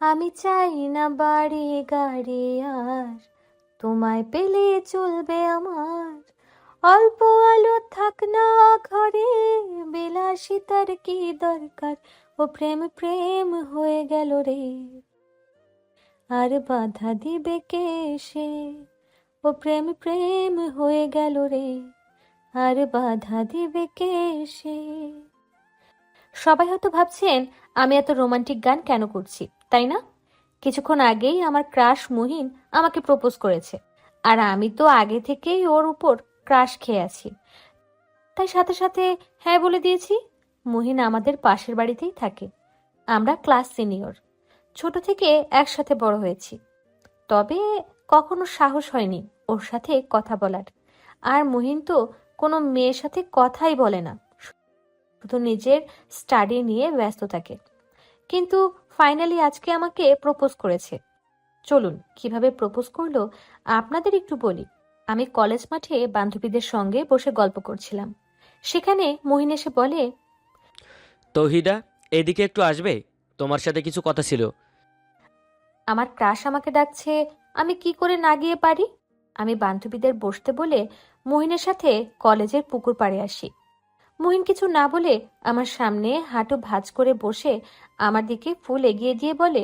আমি চাই না বাড়ি গাড়ি আর, তোমায় পেলে চলবে আমার। অল্প আলো থাক না ঘরে, বিলাসিতার কি দরকার? ও প্রেম প্রেম হয়ে গেল রে। আর বাধা দিবে কে সে? ও প্রেম প্রেম হয়ে গেল রে। আর বাধা দিবে কে সে? সবাই হয়তো ভাবছেন, আমি এত রোমান্টিক গান কেন করছি? তাই না? কিছুক্ষণ আগেই আমার ক্রাশ মুহিন আমাকে প্রপোজ করেছে। আর আমি তো আগে থেকেই ওর উপর ক্রাশ খেয়ে আছি। তাই সাথে সাথে হ্যাঁ বলে দিয়েছি। মুহিন আমাদের পাশের বাড়িতেই থাকে। আমরা ক্লাস সিনিয়র। ছোট থেকে একসাথে বড় হয়েছি। তবে কখনো সাহস হয়নি ওর সাথে কথা বলার। আর মুহিন তো কোনো মেয়ের সাথে কথাই বলে না। শুধু নিজের স্টাডি নিয়ে ব্যস্ত থাকে। কিন্তু ফাইনালি আজকে আমাকে প্রপোজ করেছে। চলুন কীভাবে প্রপোজ করল আপনাদের একটু বলি। আমি কলেজ মাঠে বান্ধবীদের সঙ্গে বসে গল্প করছিলাম। সেখানে মহিন এসে বলে তৌহিদা এদিকে একটু আসবে? তোমার সাথে কিছু কথা ছিল। আমার ক্রাশ আমাকে ডাকছে আমি কি করে না গিয়ে পারি? আমি বান্ধবীদের বসতে বলে মহিনের সাথে কলেজের পুকুর পাড়ে আসি। মহিন কিছু না বলে আমার সামনে হাঁটু ভাঁজ করে বসে আমার দিকে ফুল এগিয়ে দিয়ে বলে,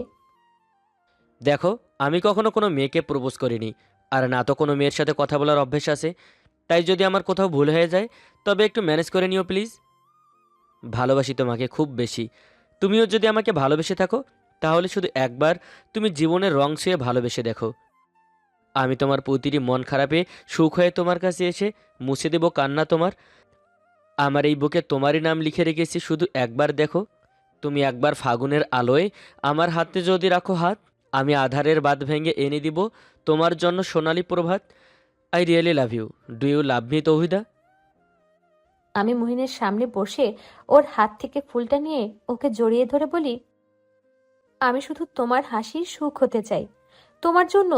দেখো, আমি কখনো কোনো মেয়েকে প্রপোজ করিনি, আর না তো কোনো মেয়ের সাথে কথা বলার অভ্যেস আছে। তাই যদি আমার কোথাও ভুল হয়ে যায়, তবে একটু ম্যানেজ করে নিও প্লিজ। ভালোবাসি তোমাকে খুব বেশি। তুমিও যদি আমাকে ভালোবেসে থাকো, তাহলে শুধু একবার তুমি জীবনের রং ছুঁয়ে ভালোবেসে দেখো। আমি তোমার প্রতিটি মন খারাপে সুখ হয়ে তোমার কাছে এসে মুছে দেব কান্না তোমার। আমার এই বুকে তোমারই নাম লিখে রেখেছি, শুধু একবার দেখো। তুমি একবার ফাগুনের আলোয় আমার হাতে যদি রাখো হাত, আমি আধারের বাদ ভেঙে এনে দিব তোমার জন্য সোনালি প্রভাত। I really love you do you love me Tauhida? আমি মহিনের সামনে বসে ওর হাত থেকে ফুলটা নিয়ে ওকে জড়িয়ে ধরে বলি, আমি শুধু তোমার হাসির সুখ হতে চাই। তোমার জন্য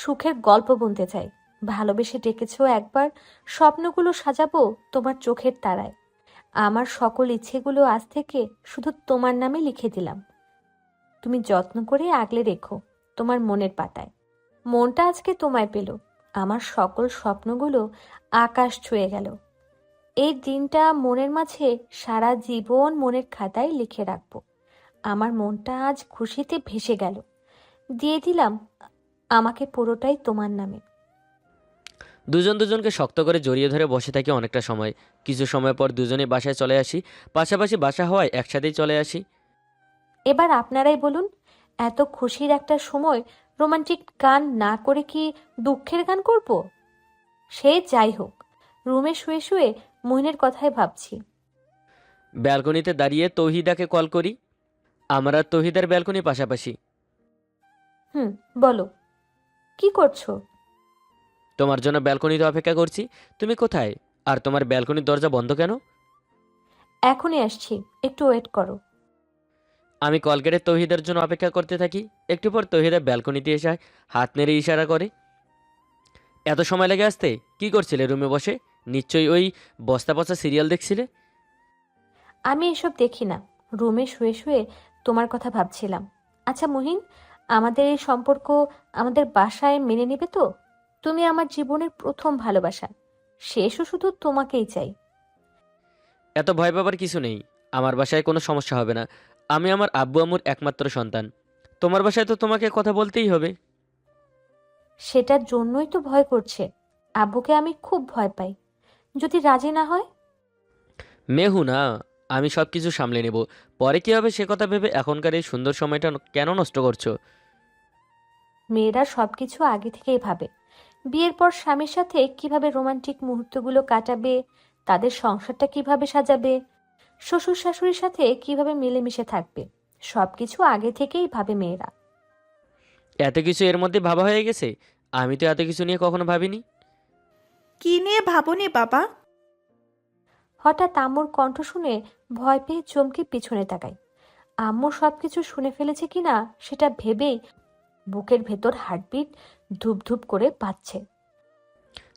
সুখের গল্প বুনতে চাই। ভালোবেসে ডেকেছ একবার, স্বপ্নগুলো সাজাবো তোমার চোখের তারায়। আমার সকল ইচ্ছেগুলো আজ থেকে শুধু তোমার নামে লিখে দিলাম। তুমি যত্ন করে আগলে রেখো তোমার মনের পাতায়। মনটা আজকে তোমায় পেল, আমার সকল স্বপ্নগুলো আকাশ ছুঁয়ে গেল। এই দিনটা মনের মাঝে সারা জীবন মনের খাতায় লিখে রাখব। আমার মনটা আজ খুশিতে ভেসে গেল। দিয়ে দিলাম, আমাকে পুরোটাই তোমার নামে। দুজন দুজনকে শক্ত করে জড়িয়ে ধরে বসে থাকি অনেকটা সময়। কিছু সময় পর দুজনে বাসায় চলে আসি। পাশাপাশি বাসা হওয়ায় একসাথেই চলে আসি। এবার আপনারাই বলুন এত খুশির একটা সময় রোমান্টিক গান না করে কি দুঃখের গান করব? সে যাই হোক রুমে শুয়ে শুয়ে মহিনের কথাই ভাবছি। ব্যালকনিতে দাঁড়িয়ে তৌহিদাকে কল করি। আমরা তৌহিদার ব্যালকনি পাশাপাশি। হুম বলো। কি করছ? তোমার জন্য ব্যালকনিতে অপেক্ষা করছি। তুমি কোথায়? আর তোমার ব্যালকনির দরজা বন্ধ কেন? এখনই আসছি। একটু ওয়েট করো। আমি কল কেটে তৌহিদের জন্য অপেক্ষা করতে থাকি। একটু পর তৌহিদা ব্যালকনিতে এসে হাত নেড়ে ইশারা করে এত সময় লেগে আসতে? কি করছিলে রুমে বসে? নিশ্চয়ই ওই বস্তা পচা সিরিয়াল দেখছিলে? আমি এসব দেখি না। রুমে শুয়ে শুয়ে তোমার কথা ভাবছিলাম। আচ্ছা মহিন আমাদের এই সম্পর্ক আমাদের বাসায় মেনে নেবে তো? তুমি আমার জীবনের প্রথম ভালোবাসা। শেষও শুধু তোমাকেই চাই। এত ভয় পাবার কিছু নেই। আমার বাসায় কোনো সমস্যা হবে না। আমি আমার আব্বু আম্মুর একমাত্র সন্তান। তোমার বাসায় তো তোমাকে কথা বলতেই হবে। সেটার জন্যই তো ভয় করছে। আব্বুকে আমি খুব ভয় পাই। যদি রাজি না হয়? মেহু না আমি সব কিছু সামলে নেব। পরে কি হবে সে কথা ভেবে এখনকার এই সুন্দর সময়টা কেন নষ্ট করছ? মেয়েরা সবকিছু আগে থেকেই ভাবে। বিয়ের পর স্বামীর সাথে কীভাবে রোমান্টিক মুহূর্তগুলো কাটাবে তাদের সংসারটা কীভাবে সাজাবে শ্বশুর শাশুড়ির সাথে কীভাবে মিলেমিশে থাকবে সবকিছু আগে থেকেই ভাবে মেয়েরা। এত কিছু এর মধ্যে ভাবা হয়ে গেছে? আমি তো এত কিছু নিয়ে কখনো ভাবিনি। কি নিয়ে ভাবনি বাবা? হঠাৎ আম্মুর কণ্ঠ শুনে ভয় পেয়ে চমকে পিছনে তাকাই। আম্মু সবকিছু শুনে ফেলেছে কিনা সেটা ভেবেই বুকের ভেতর হার্টবিট ধুপ ধুপ করে পাচ্ছে।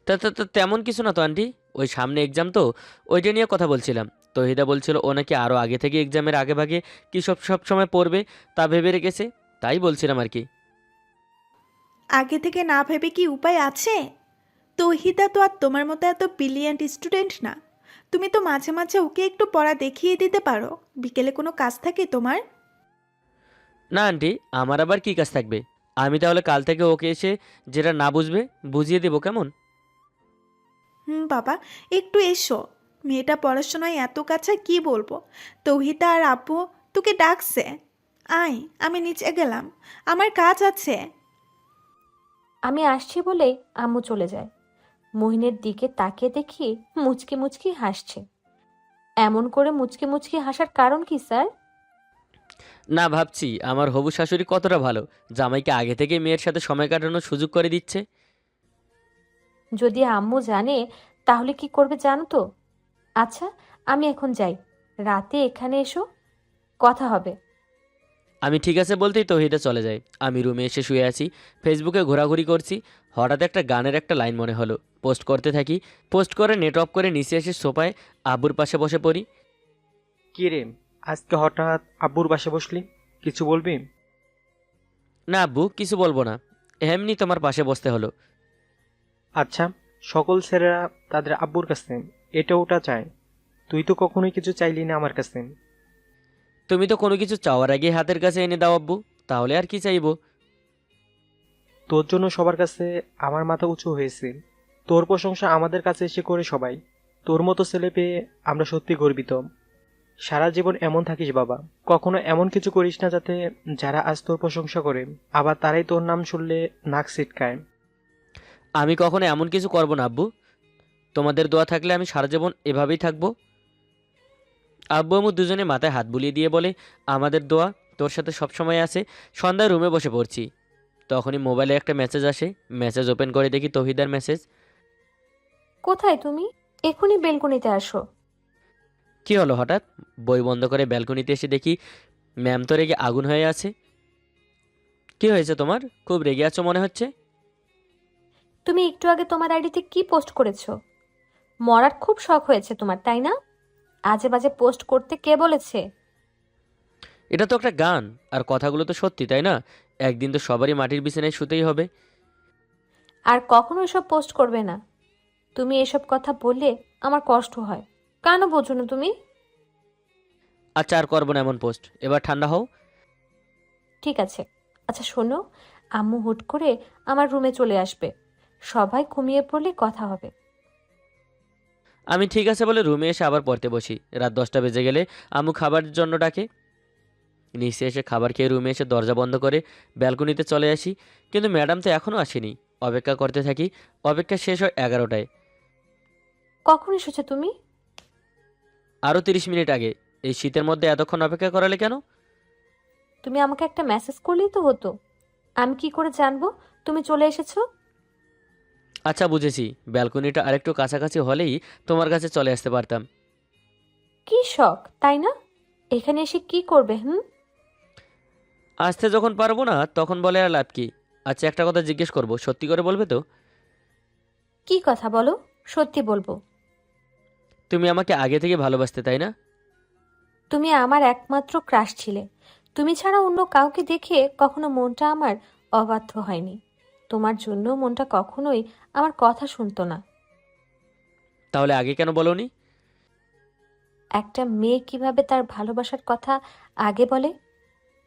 তা তা- তা তেমন কিছু না তো আন্টি। ওই সামনে এক্সাম তো ওইটা নিয়ে কথা বলছিলাম। তহিদা বলছিল ও নাকি আরও আগে থেকে এক্সামের আগে ভাগে কী সব সব সময় পড়বে তা ভেবে রেখেছে? তাই বলছিলাম আর কি। আগে থেকে না ভেবে কি উপায় আছে? তৌহিদা তো আর তোমার মতো এত ব্রিলিয়ান্ট স্টুডেন্ট না। তুমি তো মাঝে মাঝে ওকে একটু পড়া দেখিয়ে দিতে পারো। বিকেলে কোনো কাজ থাকে তোমার? না আন্টি আমার আবার কি কাজ থাকবে? আমি তাহলে কাল থেকে ওকে এসে যেটা না বুঝবে বুঝিয়ে দেবো কেমন? হুম বাবা একটু এসো। মেয়েটা পড়াশোনায় এত কাছে কি বলব? তৌহিতা আর আব্বু তোকে ডাকছে। আয় আমি নিচে গেলাম। আমার কাজ আছে। আমি আসছি বলেই আম্মু চলে যায়। মহিনের দিকে তাকিয়ে দেখি মুচকি মুচকি হাসছে। এমন করে মুচকি মুচকি হাসার কারণ কি স্যার? না ভাবছি আমার হবু শাশুড়ি কতটা ভালো। জামাইকে আগে থেকে মেয়ের সাথে সময় কাটানোর সুযোগ করে দিচ্ছে। যদি আম্মু জানে তাহলে কি করবে জানো তো? আচ্ছা আমি এখন যাই। রাতে এখানে এসো কথা হবে। আমি ঠিক আছে বলতেই তো তহিদা চলে যায় আমি রুমে এসে শুয়ে আছি ফেসবুকে ঘোরাঘুরি করছি। হঠাৎ একটা গানের একটা লাইন মনে হলো। পোস্ট করতে থাকি পোস্ট করে নেট অফ করে নিচে এসে সোফায় আবুর পাশে বসে পড়ি। কি রে আজকে হঠাৎ আব্বুর বাসে বসলি? কিছু বলবি? না আব্বু কিছু বলব না। এমনি তোমার পাশে বসতে হলো। আচ্ছা সকল ছেলেরা তাদের আব্বুর কাছে এটা ওটা চায়। তুই তো কখনোই কিছু চাইলি না আমার কাছে। তুমি তো কোনো কিছু চাওয়ার আগে হাতের কাছে এনে দাও আব্বু তাহলে আর কি চাইব? তোর জন্য সবার কাছে আমার মাথা উঁচু হয়েছে। তোর প্রশংসা আমাদের কাছে এসে করে সবাই। তোর মতো ছেলে পেয়ে আমরা সত্যি গর্বিত। সারা জীবন এমন থাকিস বাবা। কখনো এমন কিছু করিস না যাতে যারা আজ তোর প্রশংসা করে আবার তারাই তোর নাম শুনলে নাক ছিটকায়। আমি কখনো এমন কিছু করব না আব্বু। তোমাদের দোয়া থাকলে আমি সারা জীবন এভাবেই থাকব। আব্বু আমু দুজনে মাথায় হাত বুলিয়ে দিয়ে বলে আমাদের দোয়া তোর সাথে সবসময় আছে। সন্ধ্যায় রুমে বসে পড়ছি। তখনই মোবাইলে একটা মেসেজ আসে। মেসেজ ওপেন করে দেখি তহিদার মেসেজ কোথায় তুমি? এখনই বেলকনিতে আসো। কি হলো হঠাৎ? বই বন্ধ করে ব্যালকনিতে এসে দেখি ম্যাম তো রেগে আগুন হয়ে আছে। কি হয়েছে তোমার? খুব রেগে আছো মনে হচ্ছে? তুমি একটু আগে তোমার আইডিতে কি পোস্ট করেছ? মরার খুব শখ হয়েছে তোমার তাই না? আজে বাজে পোস্ট করতে কে বলেছে? এটা তো একটা গান আর কথাগুলো তো সত্যি তাই না? একদিন তো সবারই মাটির বিছানায় শুতেই হবে। আর কখনো এসব পোস্ট করবে না। তুমি এসব কথা বললে আমার কষ্ট হয়। কেন বোঝো না তুমি? আচ্ছা আর করব না এমন পোস্ট। এবার ঠান্ডা হও। ঠিক আছে। আচ্ছা শোনো আম্মু হুট করে আমার রুমে চলে আসবে। সবাই ঘুমিয়ে পড়লে কথা হবে। আমি ঠিক আছে বলে রুমে এসে আবার পড়তে বসি। রাত দশটা বেজে গেলে আম্মু খাবারের জন্য ডাকে। নিচে এসে খাবার খেয়ে রুমে এসে দরজা বন্ধ করে ব্যালকনিতে চলে আসি। কিন্তু ম্যাডাম তো এখনও আসেনি। অপেক্ষা করতে থাকি। অপেক্ষা শেষ হয় এগারোটায়। কখন এসেছ তুমি? আরও তিরিশ মিনিট আগে। এই শীতের মধ্যে এতক্ষণ অপেক্ষা করালে কেন? তুমি আমাকে একটা মেসেজ করলেই তো হতো। আমি কি করে জানব? তুমি চলে এসেছ? আচ্ছা বুঝেছি। ব্যালকনিটা আরেকটু কাছাকাছি হলেই তোমার কাছে চলে আসতে পারতাম। কি শখ তাই না? এখানে এসে কি করবে হুম? আসতে যখন পারব না তখন বলে আর লাভ কি? আচ্ছা একটা কথা জিজ্ঞেস করব। সত্যি করে বলবে তো? কি কথা বলো? সত্যি বলব। তুমি আমাকে আগে থেকে ভালোবাসতে তাই না? তুমি আমার একমাত্র ক্রাশ ছিলে। তুমি ছাড়া অন্য কাউকে দেখে কখনো মনটা আমার অবাধ্য হয়নি। তোমার জন্য মনটা কখনোই আমার কথা শুনতো না। তাহলে আগে কেন বলনি? একটা মেয়ে কীভাবে তার ভালোবাসার কথা আগে বলে?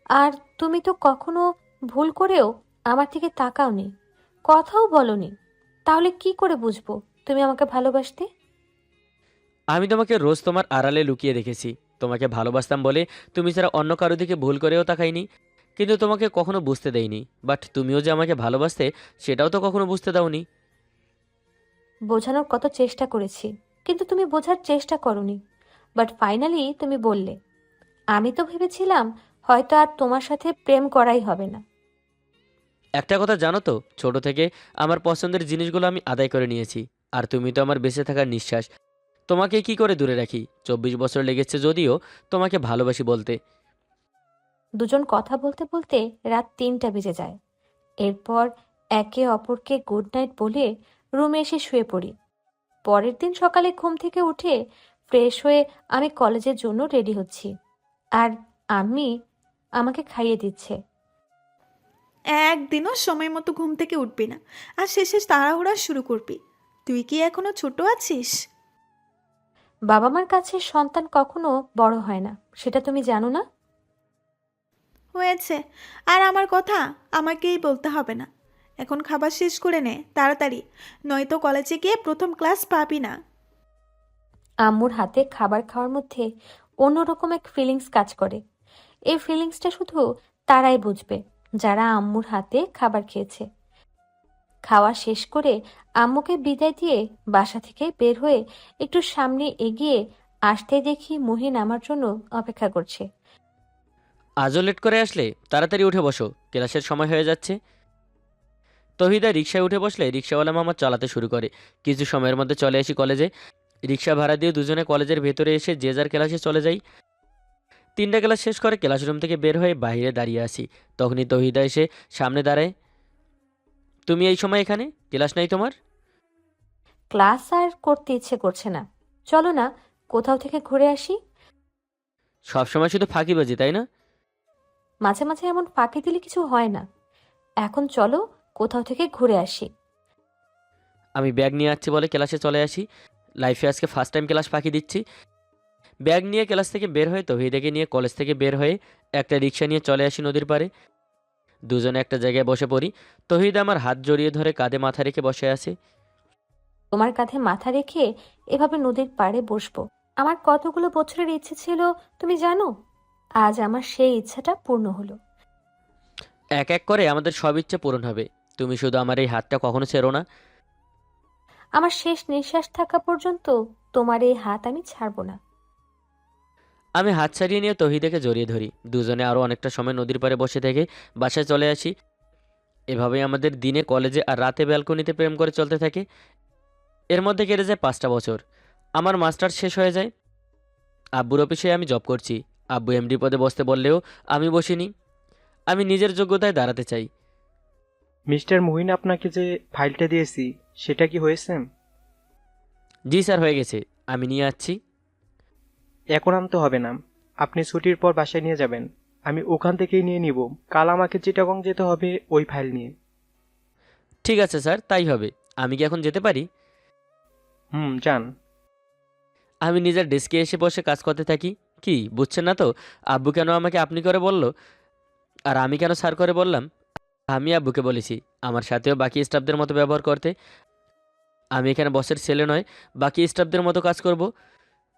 আর তুমি তো কখনো ভুল করেও আমার থেকে তাকাওনি। কথাও বলনি। তাহলে কি করে বুঝব তুমি আমাকে ভালোবাসতে? আমি তোমাকে রোজ তোমার আড়ালে লুকিয়ে রেখেছি তোমাকে ভালোবাসতাম বলে তুমি ছাড়া অন্য কারও দিকে ভুল করেও তাকাইনি। কিন্তু তোমাকে কখনো বুঝতে দেইনি। বাট তুমিও যে আমাকে ভালোবাসতে সেটাও তো কখনো বুঝতে দাওনি। বোঝানোর কত চেষ্টা করেছি কিন্তু তুমি বোঝার চেষ্টা করনি। বাট ফাইনালি তুমি বললে আমি তো ভেবেছিলাম হয়তো আর তোমার সাথে প্রেম করাই হবে না। একটা কথা জানো তো ছোট থেকে আমার পছন্দের জিনিসগুলো আমি আদায় করে নিয়েছি। আর তুমি তো আমার বেঁচে থাকার নিঃশ্বাস। তোমাকে কি করে দূরে রাখি? চব্বিশ বছর লেগেছে যদিও তোমাকে ভালোবাসি বলতে। দুজন কথা বলতে বলতে রাত তিনটা বেজে যায়। এরপর একে অপরকে গুড নাইট বলে রুমে এসে শুয়ে পড়ি। পরের দিন সকালে ঘুম থেকে উঠে ফ্রেশ হয়ে আমি কলেজের জন্য রেডি হচ্ছি। আর আমি আমাকে খাইয়ে দিচ্ছে। একদিনও সময় মতো ঘুম থেকে উঠবি না। আর শেষে তাড়াহুড়া শুরু করবি। তুই কি এখনও ছোট আছিস? বাবা মার কাছে সন্তান কখনো বড় হয় না সেটা তুমি জানো না? হয়েছে আর আমার কথা আমাকেই বলতে হবে না। এখন খাবার শেষ করে নে তাড়াতাড়ি। নয়তো কলেজে গিয়ে প্রথম ক্লাস পাবি না। আম্মুর হাতে খাবার খাওয়ার মধ্যে অন্যরকম এক ফিলিংস কাজ করে। এই ফিলিংসটা শুধু তারাই বুঝবে যারা আম্মুর হাতে খাবার খেয়েছে। খাওয়া শেষ করে আম্মুকে বিদায় দিয়ে বাসা থেকে বের হয়ে একটু সামনে এগিয়ে আসতে দেখি মুহিন আমার জন্য অপেক্ষা করছে। আজও লেট করে আসলে? তাড়াতাড়ি উঠে বসো। ক্লাসের সময় হয়ে যাচ্ছে। তহিদা রিক্সায় উঠে বসলে রিক্সাওয়ালা মামা চালাতে শুরু করে। কিছু সময়ের মধ্যে চলে আসি কলেজে। রিক্সা ভাড়া দিয়ে দুজনে কলেজের ভেতরে এসে যে যার ক্লাসে চলে যাই। তিনটা ক্লাস শেষ করে ক্লাসরুম থেকে বের হয়ে বাইরে দাঁড়িয়ে আসি। তখনই তহিদা এসে সামনে দাঁড়ায়। তুমি এই সময় এখানে? ক্লাস নাই তোমার? ক্লাস আর করতে ইচ্ছে করছে না। চলো না কোথাও থেকে ঘুরে আসি। সব সময় শুধু ফাঁকিবাজি তাই না? মাঝে মাঝে এমন ফাঁকি দিলে কিছু হয় না। এখন চলো কোথাও থেকে ঘুরে আসি। আমি ব্যাগ নিয়ে আসছি বলে ক্লাসে চলে আসি। লাইফে আজকে ফার্স্ট টাইম ক্লাস ফাঁকি দিচ্ছি। ব্যাগ নিয়ে ক্লাস থেকে বের হয়ে তহিদাকে নিয়ে কলেজ থেকে বের হয়ে একটা রিক্সা নিয়ে চলে আসি নদীর পাড়ে। দুজনে একটা জায়গায় বসে পড়ি। তহিদ আমার হাত জড়িয়ে ধরে কাঁধে মাথা রেখে বসে আছে। তোমার কাঁধে মাথা রেখে এভাবে নদীর পাড়ে বসবো। আমার কতগুলো বছরের ইচ্ছে ছিল তুমি জানো? আজ আমার সেই ইচ্ছাটা পূর্ণ হলো। এক এক করে আমাদের সব ইচ্ছে পূরণ হবে। তুমি শুধু আমার এই হাতটা কখনো ছেড়ো না। আমার শেষ নিঃশ্বাস থাকা পর্যন্ত তোমার এই হাত আমি ছাড়বো না। আমি হাত ছাড়িয়ে নিয়ে তহিদাকে জড়িয়ে ধরি। দুজনে আরও অনেকটা সময় নদীর পাড়ে বসে থেকে বাসায় চলে আসি। এভাবেই আমাদের দিনে কলেজে আর রাতে ব্যালকনিতে প্রেম করে চলতে থাকে। এর মধ্যে কেটে যায় পাঁচটা বছর। আমার মাস্টার শেষ হয়ে যায়। আব্বুর অফিসে আমি জব করছি। আব্বু এমডি পদে বসতে বললেও আমি বসিনি। আমি নিজের যোগ্যতায় দাঁড়াতে চাই। মিস্টার মুহিন আপনাকে যে ফাইলটা দিয়েছি সেটা কি হয়েছে? জি স্যার হয়ে গেছে। আমি নিয়ে আসছি। এখন আনতে হবে না। আপনি ছুটির পর বাসায় নিয়ে যাবেন। আমি ওখান থেকেই নিয়ে নিব। কাল আমাকে চিটাগং যেতে হবে ওই ফাইল নিয়ে। ঠিক আছে স্যার তাই হবে। আমি কি এখন যেতে পারি? হুম যান। আমি নিজের ডেস্কে এসে বসে কাজ করতে থাকি। কি বুঝছেন না তো? আব্বু কেন আমাকে আপনি করে বলল? আর আমি কেন স্যার করে বললাম? আমি আব্বুকে বলেছি আমার সাথেও বাকি স্টাফদের মতো ব্যবহার করতে। আমি এখানে বসের ছেলে নয় বাকি স্টাফদের মতো কাজ করব।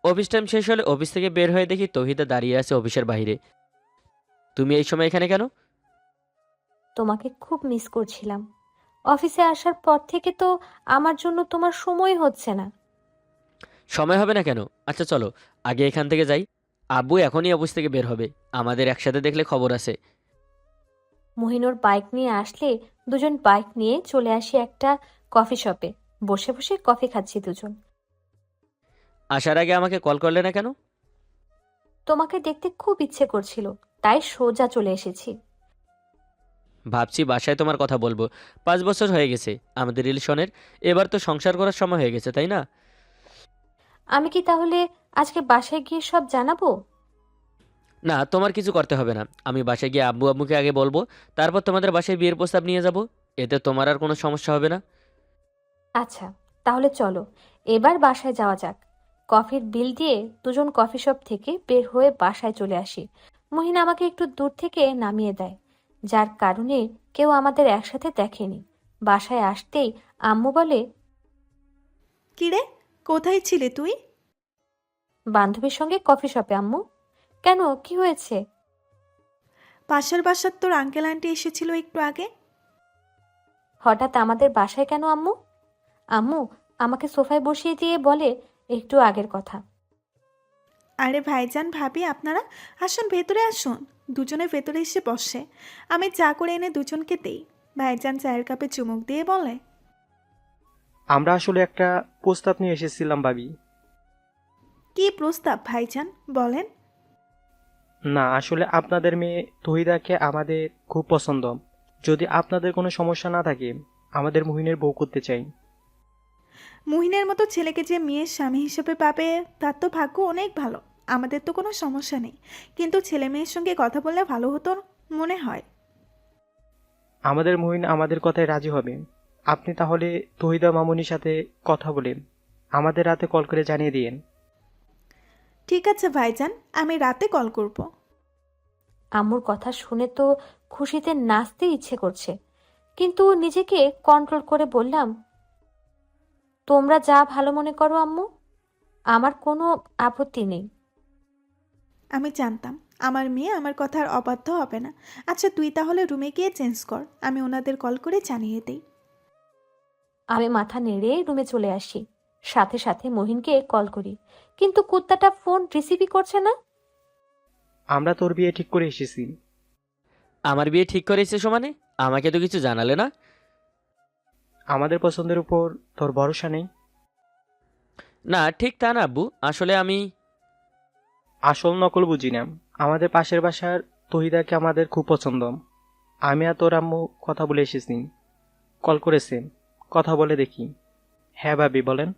অফিস টাইম শেষ হলে অফিস থেকে বের হয়ে দেখি তহিদা দাঁড়িয়ে আছে অফিসের বাইরে। তুমি এই সময় এখানে কেন? তোমাকে খুব মিস করছিলাম। অফিসে আসার পর থেকে তো আমার জন্য তোমার সময় হচ্ছে না। সময় হবে না কেন? আচ্ছা চলো আগে এখান থেকে যাই। আব্বু এখনই অফিস থেকে বের হবে। আমাদের একসাথে দেখলে খবর আছে। মহিনুর বাইক নিয়ে আসলে দুজন বাইক নিয়ে চলে আসি একটা কফি শপে বসে বসে কফি খাচ্ছি দুজন। আসার আগে আমাকে কল করলে না কেন? তোমাকে দেখতে খুব ইচ্ছে করছিল তাই সোজা চলে এসেছি। ভাবছি বাসায় তোমার কথা বলব। পাঁচ বছর হয়ে গেছে আমাদের রিলেশনের। এবার তো সংসার করার সময় হয়ে গেছে তাই না? আমি কি তাহলে আজকে বাসায় গিয়ে সব জানাব? না তোমার কিছু করতে হবে না। আমি বাসায় গিয়ে আব্বু আব্বুকে আগে বলব তারপর তোমাদের বাসায় বিয়ের প্রস্তাব নিয়ে যাব। এতে তোমার আর কোনো সমস্যা হবে না। আচ্ছা তাহলে চলো এবার বাসায় যাওয়া যাক। কফির বিল দিয়ে দুজন কফি শপ থেকে বের হয়ে বাসায় চলে আসি। মহিন আমাকে একটু দূর থেকে নামিয়ে দেয় যার কারণে কেউ আমাদের একসাথে দেখেনি। বাসায় আসতেই আম্মু বলে কিরে কোথায় ছিলে তুই? বান্ধবীর সঙ্গে কফি শপে আম্মু। কেন কি হয়েছে? পাশের বাসার তোর আঙ্কেল আন্টি এসেছিল একটু আগে। হঠাৎ আমাদের বাসায় কেন আম্মু? আম্মু আমাকে সোফায় বসিয়ে দিয়ে বলে একটু আগের কথা। আরে ভাইজান ভাবি আপনারা আসুন ভেতরে আসুন। দুজনে ভেতরে এসে বসে। আমি চা করে এনে দুজনকে দেই। ভাইজান চায়ের কাপে চুমুক দিয়ে বলে আমরা আসলে একটা প্রস্তাব নিয়ে এসেছিলাম ভাবি। কি প্রস্তাব ভাইজান বলেন। না আসলে আপনাদের মেয়ে তহিদাকে আমাদের খুব পছন্দ। যদি আপনাদের কোনো সমস্যা না থাকে আমাদের মুহিনের বউ করতে চাই। মুহিনের মতো ছেলেকে যে মেয়ের স্বামী হিসেবে পাবে তার তো ভাগ্য অনেক ভালো। আমাদের তো কোনো সমস্যা নেই। কিন্তু ছেলে মেয়ের সঙ্গে কথা বললে ভালো হতো মনে হয়। আমাদের মহিন আমাদের কথায় রাজি হবে। আপনি তাহলে তহিদা মামুনির সাথে কথা বলেন। আমাদের রাতে কল করে জানিয়ে দিয়েন। ঠিক আছে ভাইজান আমি রাতে কল করব। আম্মুর কথা শুনে তো খুশিতে নাচতে ইচ্ছে করছে। কিন্তু নিজেকে কন্ট্রোল করে বললাম তোমরা যা ভালো মনে করো আম্মু আমার কোনো আপত্তি নেই। আমি জানতাম আমার মেয়ে আমার কথার অবাধ্য হবে না। আচ্ছা তুই তাহলে রুমে গিয়ে চেঞ্জ কর আমি ওনাদের কল করে জানিয়ে দিই। আমি মাথা নেড়ে রুমে চলে আসি। সাথে সাথে মহিনকে কল করি। কিন্তু কুত্তাটা ফোন রিসিভই করছে না। আমরা তোর বিয়ে ঠিক করে এসেছি। আমার বিয়ে ঠিক করে করেছে সমানে আমাকে তো কিছু জানালে না? আমাদের পছন্দের উপর তোর ভরসা নেই? না ঠিক তা না আব্বু। আসলে আমি আসল নকল বুঝি না। আমাদের পাশের বাসার তহিদাকে আমাদের খুব পছন্দ। আমি আর তোর আম্মু কথা বলে এসেছি। কল করেছে। কথা বলে দেখি। হ্যাঁ ভাবি বলেন।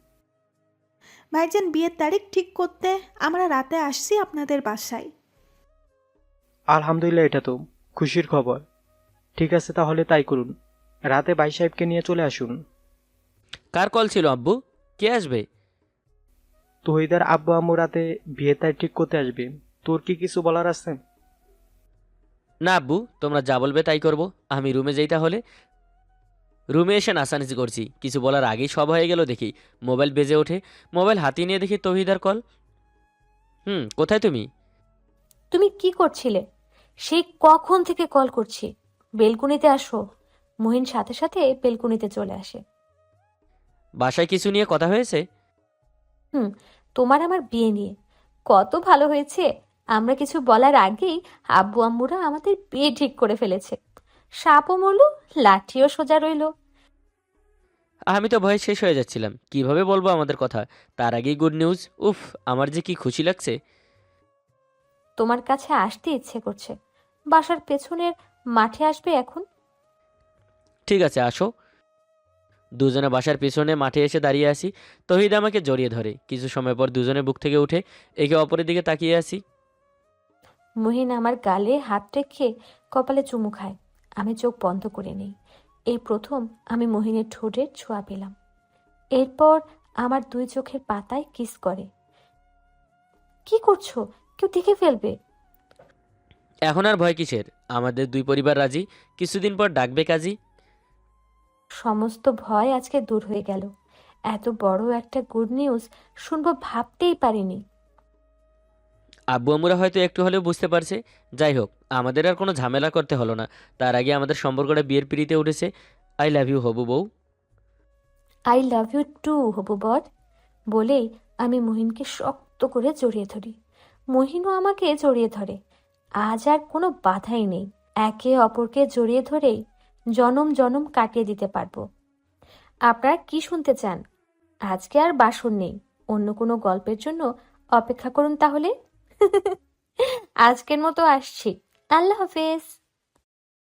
ভাইজান বিয়ের তারিখ ঠিক করতে আমরা রাতে আসছি আপনাদের বাসায়। আলহামদুলিল্লাহ এটা তো খুশির খবর। ঠিক আছে তাহলে তাই করুন। রাতে ভাই সাহেবকে নিয়ে চলে আসুন। কার কল ছিল আব্বু? কে আসবে? তহিদার আব্বু আম্মু রাতে বিয়ের তারিখ ঠিক করতে আসবে। তোর কি কিছু বলার আছে? না আব্বু তোমরা যা বলবে তাই করব। আমি রুমে যাই তাহলে। রুমে এসে নাচানাচি করছি। কিছু বলার আগেই সব হয়ে গেল দেখি। মোবাইল বেজে ওঠে। মোবাইল হাতিয়ে নিয়ে দেখি তহিদার কল। হুম কোথায় তুমি? তুমি কি করছিলে? সেই কখন থেকে কল করছি? বেলকুনিতে আসো। মহিন সাথে সাথে বেলকুনিতে চলে আসে। বাসায় কিছু নিয়ে কথা হয়েছে? হুম তোমার আমার বিয়ে নিয়ে। কত ভালো হয়েছে। আমরা কিছু বলার আগেই আব্বু আম্মুরা আমাদের বিয়ে ঠিক করে ফেলেছে। সাপও মরলো লাঠিও সোজা রইল। আমি তো ভয় শেষ হয়ে যাচ্ছিলাম। কীভাবে বলব আমাদের কথা? তার আগেই গুড নিউজ উফ আমার যে কি খুশি লাগছে। তোমার কাছে আসতে ইচ্ছে করছে। বাসার পেছনের মাঠে আসবে এখন? ঠিক আছে আসো। দুজনে বাসার পিছনে মাঠে এসে দাঁড়িয়ে আসি। তহিদ আমাকে জড়িয়ে ধরে। কিছু সময় পর দুজনে বুক থেকে উঠে একে অপরের দিকে তাকিয়ে আসি। মহিন আমার গালে হাত রেখে কপালে চুমু খায়। আমি চোখ বন্ধ করে নেই। এই প্রথম আমি মহিনের ঠোঁটের ছোঁয়া পেলাম। এরপর আমার দুই চোখের পাতায় কিস করে। কি করছ? কেউ দেখে ফেলবে। এখন আর ভয় কিসের? আমাদের দুই পরিবার রাজি। কিছুদিন পর ডাকবে কাজী। সমস্ত ভয় আজকে দূর হয়ে গেল। এত বড় একটা গুড নিউজ শুনব ভাবতেই পারিনি। আব্বু আম্মুরা হয়তো একটু হলেও বুঝতে পারছে। যাই হোক আমাদের আর কোনো ঝামেলা করতে হলো না। তার আগে আমাদের সম্পর্কটা বিয়ের পিড়িতে উঠেছে। আই লাভ ইউ হবু বউ। আই লাভ ইউ টু হবু বর। বলেই আমি মহিনকে শক্ত করে জড়িয়ে ধরি। মহিনও আমাকে জড়িয়ে ধরে। আজ আর কোনো বাধাই নেই। একে অপরকে জড়িয়ে ধরেই জনম জনম কাটিয়ে দিতে পারব। আপনারা কি শুনতে চান? আজকে আর বাসন নেই। অন্য কোনো গল্পের জন্য অপেক্ষা করুন তাহলে। আজকের মতো আসছি। আল্লাহ হাফেজ।